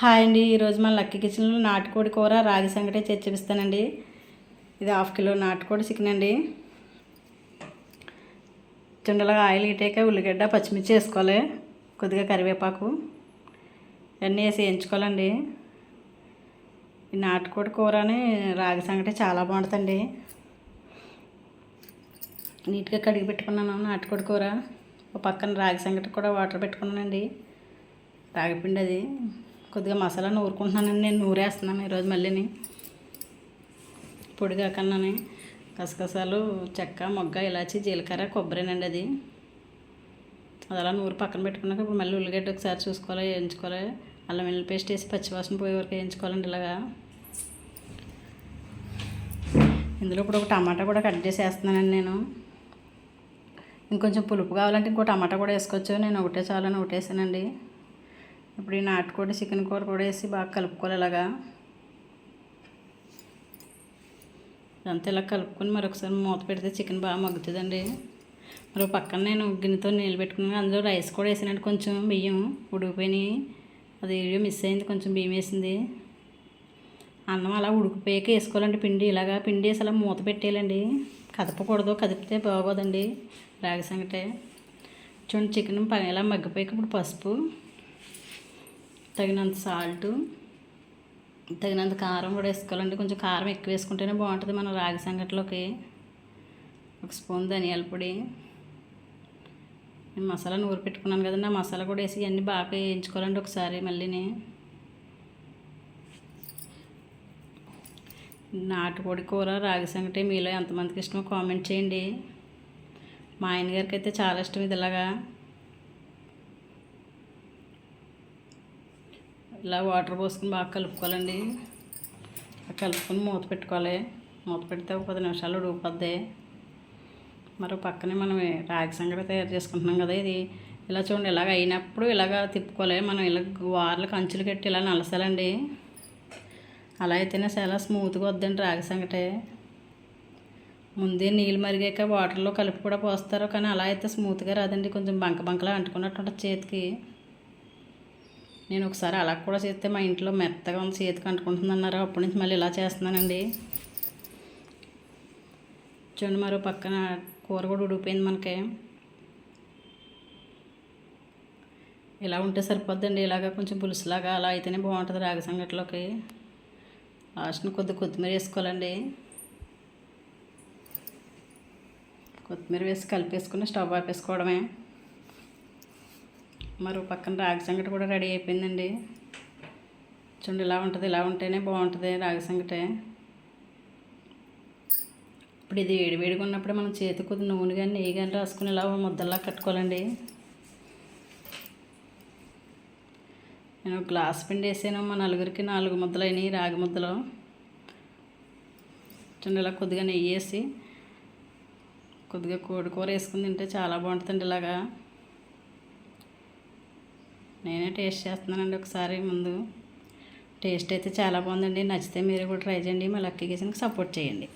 Hi అండి. ఈరోజు మన లక్కీ కిచెన్లో నాటుకోడి కూర రాగి సంగటే చేసి చూపిస్తానండి ఇది హాఫ్ కిలో నాటుకోడి చికెన్ అండి చుండలుగా ఆయిల్ ఇటాక ఉల్లిగడ్డ పచ్చిమిర్చి వేసుకోవాలి. కొద్దిగా కరివేపాకు. ఇవన్నీ వేసి వేయించుకోవాలండి. ఈ నాటుకోడి కూరని రాగి సంగటే చాలా బాగుంటుందండి. నీట్గా కడిగి పెట్టుకున్నాను నాటుకోడి కూర. ఒక పక్కన రాగి సంగటి కూడా వాటర్ పెట్టుకున్నానండి. రాగిపిండి అది. కొద్దిగా మసాలా నూరుకుంటున్నానండి నేను నూరేస్తున్నాను ఈరోజు మళ్ళీని. పొడిగా కన్నాని గసగసాలు చెక్క మొగ్గ ఇలాచి జీలకర్ర కొబ్బరినండి అది. అది అలా నూరు పక్కన పెట్టుకున్నాక ఇప్పుడు మళ్ళీ ఉల్లిగడ్డ ఒకసారి చూసుకోవాలి వేయించుకోవాలి. అల్లం వెల్లుల్లి పేస్ట్ వేసి పచ్చివాసన పోయే వరకు వేయించుకోవాలండి ఇలాగా. ఇందులో ఇప్పుడు ఒక టమాటా కూడా కట్ చేసి వేస్తున్నానండి నేను. ఇంకొంచెం పులుపు కావాలంటే ఇంకో టమాటా కూడా వేసుకోవచ్చు. నేను ఒకటే చాలని ఒకటేసానండి. ఇప్పుడు ఈ నాటుకోడి చికెన్ కూర కూడా వేసి బాగా కలుపుకోవాలి ఇలాగా. ఇదంతా ఇలా కలుపుకొని మరొకసారి మూత పెడితే చికెన్ బాగా మగ్గుతుందండి. మరి పక్కన నేను గిన్నెతో నీళ్ళు పెట్టుకున్నాను. అందులో రైస్ కూడా వేసినట్టు కొంచెం బియ్యం ఉడికిపోయినాయి. అది వీడియో మిస్ అయింది. కొంచెం బియ్యం వేసింది. అన్నం అలా ఉడికిపోయాక వేసుకోవాలండి. పిండి ఇలాగా పిండి వేసి అలా మూత పెట్టేయాలండి. కదపకూడదు. కదిపితే బాగోదండి. రాగి సంగటే. చూడండి చికెన్ ఇలా మగ్గిపోయాక ఇప్పుడు పసుపు. తగినంత సాల్ట్ తగినంత కారం కూడా వేసుకోవాలండి. కొంచెం కారం ఎక్కువ వేసుకుంటేనే బాగుంటుంది. మన రాగి సంగటిలోకి ఒక స్పూన్ ధనియాల పొడి నేను మసాలా నూరు పెట్టుకున్నాను కదండి. ఆ మసాలా కూడా వేసి అన్నీ బాగా వేయించుకోవాలండి ఒకసారి మళ్ళీని నాటుకోడి కూర రాగి సంగటి మీలో ఎంతమందికి ఇష్టమో కామెంట్ చేయండి. మా ఆయన గారికి అయితే చాలా ఇష్టం ఇది ఇలాగా ఇలా వాటర్ పోసుకుని బాగా కలుపుకోవాలండి. కలుపుకొని మూత పెట్టుకోవాలి. మూత పెడితే ఒక పది నిమిషాలు ఉడికిపోద్ది. మరి పక్కనే మనం రాగి సంగటి తయారు చేసుకుంటున్నాం కదా ఇది. ఇలా చూడండి ఇలాగ అయినప్పుడు ఇలాగ తిప్పుకోవాలి. మనం ఇలా వార్లకు అంచులు కట్టి ఇలా నలసాలండి. అలా అయితేనే చాలా స్మూత్గా వద్దండి రాగి సంగటే. ముందే నీళ్ళు మరిగాక వాటర్లో కలిపి కూడా పోస్తారు కానీ అలా అయితే స్మూత్గా రాదండి. కొంచెం బంక బంకలా అంటుకున్నట్టు ఉంటుంది చేతికి. నేను ఒకసారి అలా కూడా చేస్తే మా ఇంట్లో మెత్తగా ఉంది చేతికి అంటుకుంటుంది అన్నారు అప్పటి నుంచి మళ్ళీ ఇలా చేస్తున్నానండి. చూడండి మరో పక్కన కూర కూడా ఉడిపోయింది మనకి. ఇలా ఉంటే సరిపోద్దండి. ఇలాగ కొంచెం పులుసులాగా అలా అయితేనే బాగుంటుంది రాగి సంగట్లోకి. లాస్ట్ని కొద్ది కొత్తిమీర వేసుకోవాలండి. కొత్తిమీర వేసి కలిపేసుకుని స్టవ్ ఆపేసుకోవడమే. మరో పక్కన రాగి సంగటి కూడా రెడీ అయిపోయిందండి. చూడండి ఇలా ఉంటుంది ఇలా ఉంటేనే బాగుంటుంది రాగి సంగటే. ఇప్పుడు ఇది వేడివేడిగా ఉన్నప్పుడు మనం చేతి కొద్ది నూనె కానీ నెయ్యి కానీ రాసుకుని ఇలా ముద్దల్లా కట్టుకోవాలండి. నేను గ్లాస్ పిండి వేసాను మా నలుగురికి నాలుగు ముద్దలు అయినాయి రాగి ముద్దలు. చూడండి ఇలా కొద్దిగా నెయ్యి వేసి కొద్దిగా కోడి కూర వేసుకుని తింటే చాలా బాగుంటుందండి ఇలాగా. నేనే టేస్ట్ చేస్తున్నానండి ఒకసారి ముందు. టేస్ట్ అయితే చాలా బాగుందండి. నచ్చితే మీరు కూడా ట్రై చేయండి. మా లక్కీ కిచెన్కి సపోర్ట్ చేయండి.